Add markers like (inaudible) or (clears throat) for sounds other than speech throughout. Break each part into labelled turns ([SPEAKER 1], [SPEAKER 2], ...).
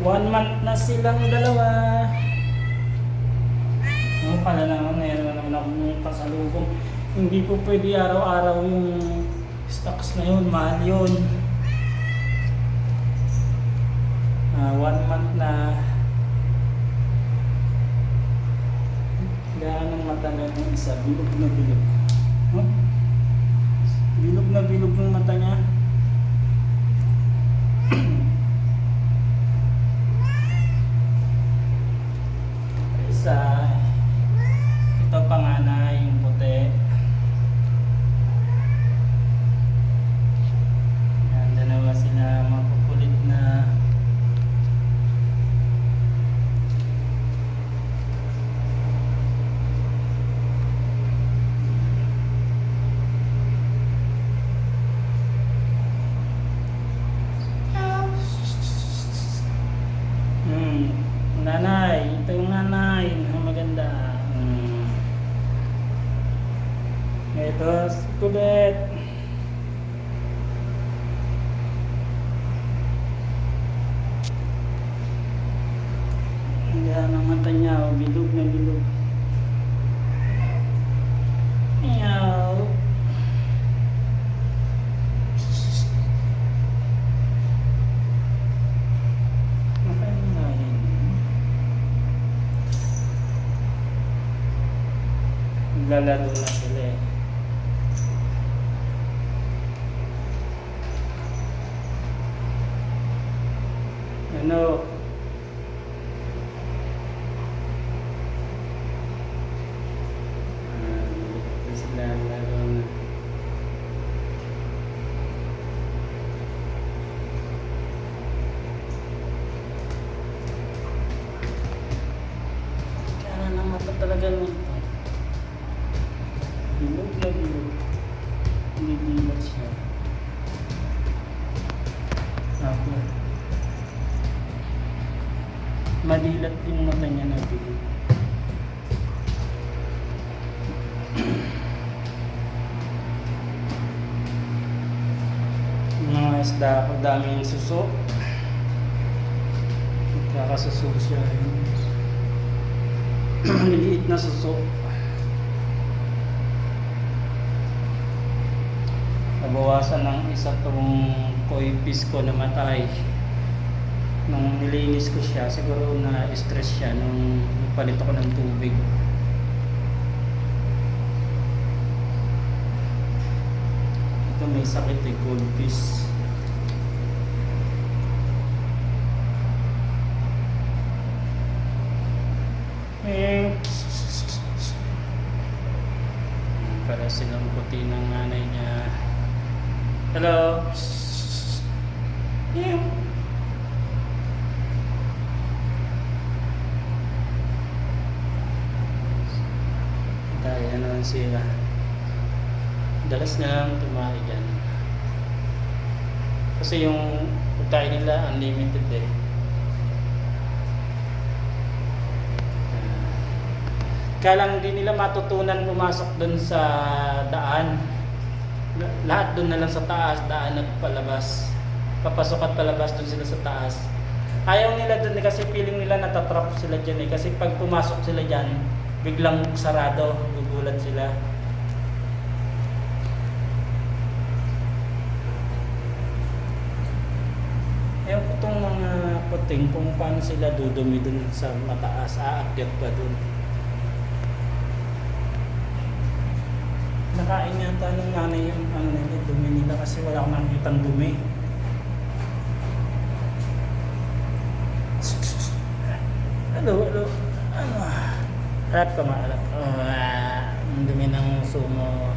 [SPEAKER 1] One month na silang dalawa. Ano pala naman, meron na naman akong pasalubong. Hindi po pwede araw-araw yung stocks na yun, mahal yun. Ah, one month na Gaan ng mata na yung isa, bilog na bilog. Huh? Bilog na bilog yung mata niya. isa, ito panganay, yung puti. Yan, dalawa sila makukulit na Hmm. Nanay, ito yung nanay. Ang maganda. Hmm. Si kulit. Yan ang mata niya, oh, bilog na bilog. Meow. Naglalaro na sila eh. Ano? Dito sila laro na. Kaya na mata talaga nito. Bilog na bilog. Hindi dilat siya. Madilat yung mata niya na bilog. Mga isda ako, dami yung suso. Nagkakasuso siya. Liliit (clears throat) na suso. nabawasan ng isa tong koi fish ko na matay nung nilinis ko siya siguro na stress siya nung palit ako ng tubig ito may sakit eh goldfish eh para silang puti ng nanay niya Hello. Meow. Sila. Dalas na lang tumahi dyan. Kasi yung pagkain nila unlimited eh. Ah. Kaya lang hindi nila matutunan pumasok dun sa daan lahat doon na lang sa taas, daan at palabas. Papasok at palabas doon sila sa taas. Ayaw nila doon eh, kasi feeling nila natatrap sila dyan eh. Kasi pag pumasok sila dyan, biglang sarado, gugulat sila. Ewan ko itong mga puting kung paano sila dudumi doon sa mataas, aakyat pa doon. Nakain yata ng nanay yung ano nila, dumi nila kasi wala akong nakikitang dumi. Hello, hello. Ano? Harap ka maalap. Oh, ah, ang dumi ng sumo.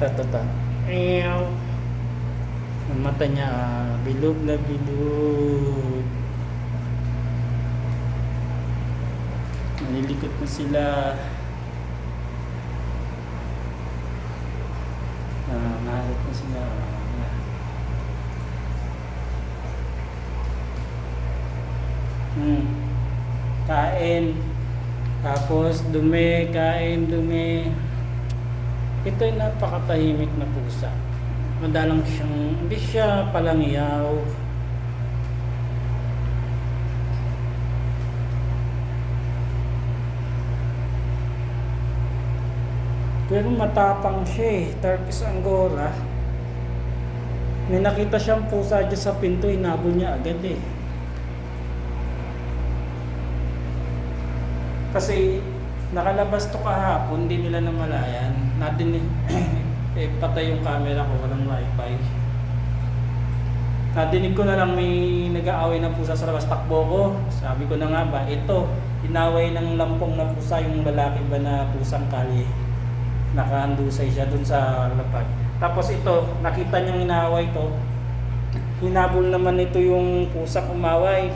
[SPEAKER 1] Tatata. Ew. Ang mata niya, ah, bilog na bilog. Nalilikot na sila. Ah, naharap na sila. Ah. Hmm. Kain. Tapos dumi, kain, dumi. Ito ay napakatahimik na pusa. Madalang siyang, hindi siya palangyaw. Pero matapang siya eh. Turkish Angora. May nakita siyang pusa dyan sa pinto, hinabol niya agad eh. Kasi nakalabas to kahapon, hindi nila namalayan. Natin (clears throat) eh, patay yung camera ko, walang wifi. Nadinig ko na lang may nag-aaway na pusa sa labas, takbo ko. Sabi ko na nga ba, ito, inaway ng lampong na pusa yung lalaki ba na pusang kali. Nakahandusay siya dun sa lapag. Tapos ito, nakita niyang inaaway to. Hinabol naman ito yung pusang umaway.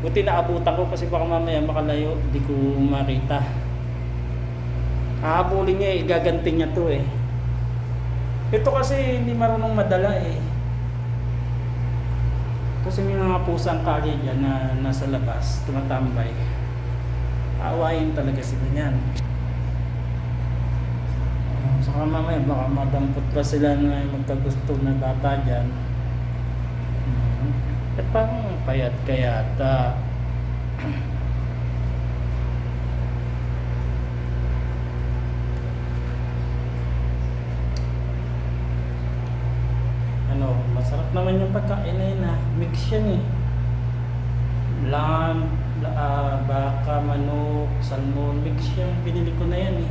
[SPEAKER 1] Buti naabutan ko kasi baka mamaya makalayo, di ko makita. Hahabulin niya eh, niya to eh. Ito kasi hindi marunong madala eh. Kasi may mga pusang kali dyan na nasa labas, tumatambay. Aawayin talaga sila niyan. Saka mamaya baka madampot pa sila na magkagusto na bata dyan. Hmm. Eh parang payat ka yata. ano, masarap naman yung pagkain na yun ha. Mix yan eh. Lamb, la, ah, baka, manok, salmon, mix yan. Binili ko na yan eh.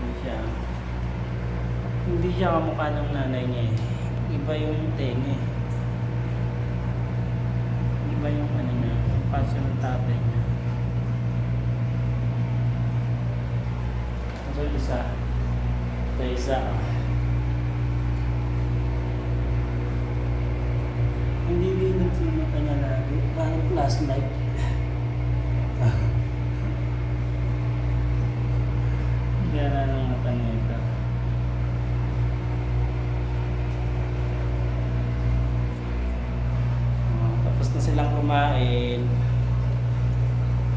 [SPEAKER 1] Hindi siya. Hindi siya kamukha ng nanay niya eh. Iba yung tenga eh. Iba yung ano niya, yung pasyo ng tatay niya. Ito isa. Ito isa. oh. Hindi lilit yung mata niya lagi. Parang flashlight. Kaya na ng mata niya ito. Oh, tapos na silang kumain.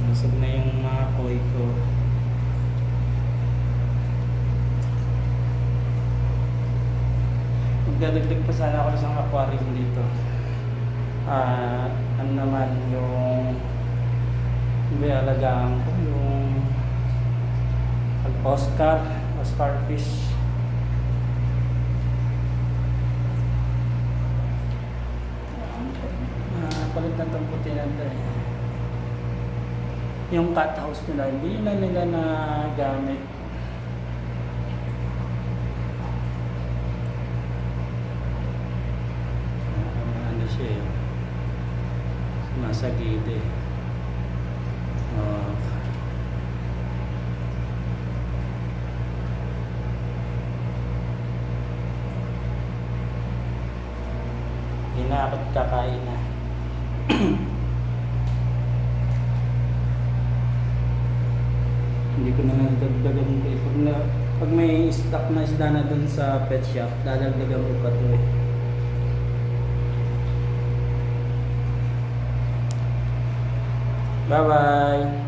[SPEAKER 1] Busog na yung mga koy ko. Magdadagdag pa sana ako sa aquarium dito. Ah, ano naman yung yung alagaan ko yung Oscar, Oscar fish. Ah, palit na itong puti na ito eh. Yung cat house nila, hindi na nila na gamit. Ah, ano siya eh. Nasa gilid eh. Oh. Hinakot kakain na. (clears throat) Hindi ko na nadagdagan ko eh. Pag, na, pag may stock na isda na dun sa pet shop, dadagdagan ko pa to eh. Bye-bye!